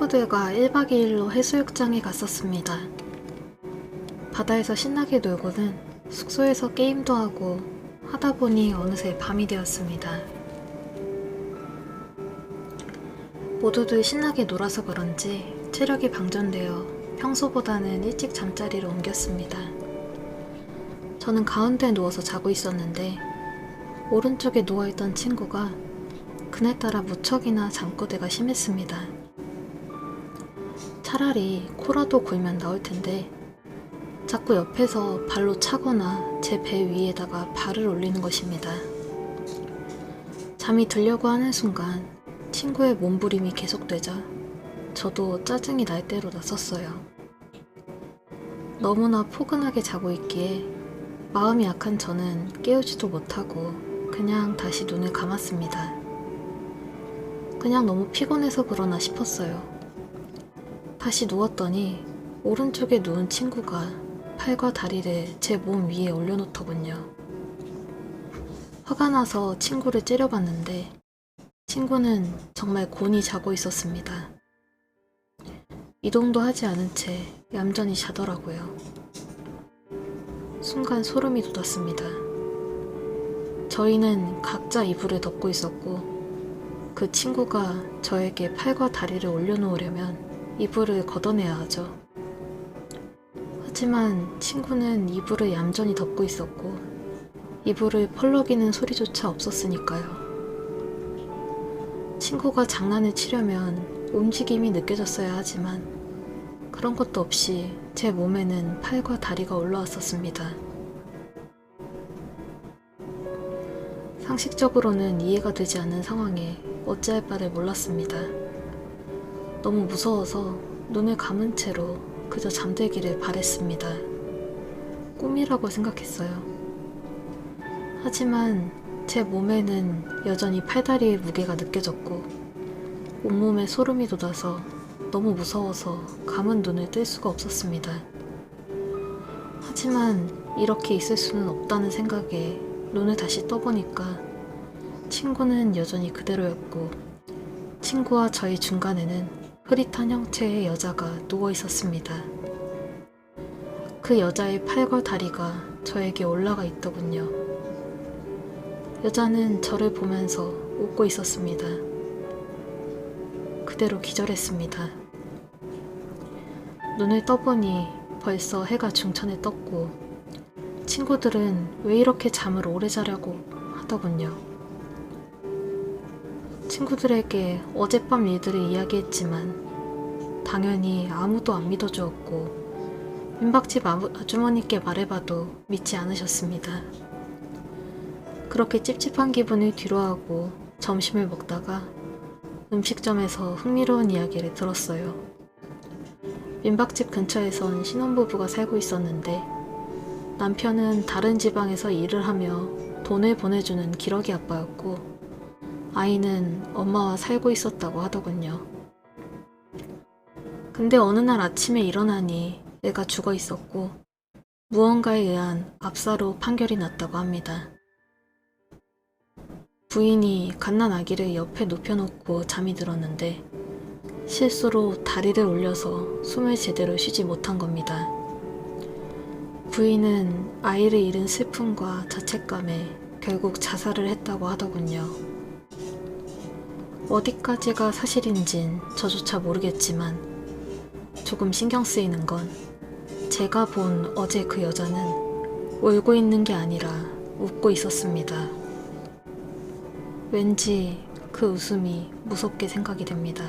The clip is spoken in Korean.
친구들과 1박 2일로 해수욕장에 갔었습니다. 바다에서 신나게 놀고는 숙소에서 게임도 하고 하다 보니 어느새 밤이 되었습니다. 모두들 신나게 놀아서 그런지 체력이 방전되어 평소보다는 일찍 잠자리를 옮겼습니다. 저는 가운데 누워서 자고 있었는데 오른쪽에 누워있던 친구가 그날따라 무척이나 잠꼬대가 심했습니다. 차라리 코라도 골면 나올 텐데 자꾸 옆에서 발로 차거나 제 배 위에다가 발을 올리는 것입니다. 잠이 들려고 하는 순간 친구의 몸부림이 계속되자 저도 짜증이 날 대로 나섰어요. 너무나 포근하게 자고 있기에 마음이 약한 저는 깨우지도 못하고 그냥 다시 눈을 감았습니다. 그냥 너무 피곤해서 그러나 싶었어요. 다시 누웠더니 오른쪽에 누운 친구가 팔과 다리를 제 몸 위에 올려놓더군요. 화가 나서 친구를 째려봤는데 친구는 정말 곤히 자고 있었습니다. 이동도 하지 않은 채 얌전히 자더라고요. 순간 소름이 돋았습니다. 저희는 각자 이불을 덮고 있었고 그 친구가 저에게 팔과 다리를 올려놓으려면 이불을 걷어내야 하죠. 하지만 친구는 이불을 얌전히 덮고 있었고 이불을 펄럭이는 소리조차 없었으니까요. 친구가 장난을 치려면 움직임이 느껴졌어야 하지만 그런 것도 없이 제 몸에는 팔과 다리가 올라왔었습니다. 상식적으로는 이해가 되지 않는 상황에 어찌할 바를 몰랐습니다. 너무 무서워서 눈을 감은 채로 그저 잠들기를 바랬습니다. 꿈이라고 생각했어요. 하지만 제 몸에는 여전히 팔다리의 무게가 느껴졌고 온몸에 소름이 돋아서 너무 무서워서 감은 눈을 뜰 수가 없었습니다. 하지만 이렇게 있을 수는 없다는 생각에 눈을 다시 떠보니까 친구는 여전히 그대로였고 친구와 저희 중간에는 흐릿한 형체의 여자가 누워 있었습니다. 그 여자의 팔과 다리가 저에게 올라가 있더군요. 여자는 저를 보면서 웃고 있었습니다. 그대로 기절했습니다. 눈을 떠보니 벌써 해가 중천에 떴고 친구들은 왜 이렇게 잠을 오래 자려고 하더군요. 친구들에게 어젯밤 일들을 이야기했지만 당연히 아무도 안 믿어주었고 민박집 아주머니께 말해봐도 믿지 않으셨습니다. 그렇게 찝찝한 기분을 뒤로하고 점심을 먹다가 음식점에서 흥미로운 이야기를 들었어요. 민박집 근처에선 신혼부부가 살고 있었는데 남편은 다른 지방에서 일을 하며 돈을 보내주는 기러기 아빠였고 아이는 엄마와 살고 있었다고 하더군요. 근데 어느 날 아침에 일어나니 애가 죽어 있었고 무언가에 의한 압사로 판결이 났다고 합니다. 부인이 갓난 아기를 옆에 눕혀놓고 잠이 들었는데 실수로 다리를 올려서 숨을 제대로 쉬지 못한 겁니다. 부인은 아이를 잃은 슬픔과 자책감에 결국 자살을 했다고 하더군요. 어디까지가 사실인진 저조차 모르겠지만 조금 신경 쓰이는 건 제가 본 어제 그 여자는 울고 있는 게 아니라 웃고 있었습니다. 왠지 그 웃음이 무섭게 생각이 됩니다.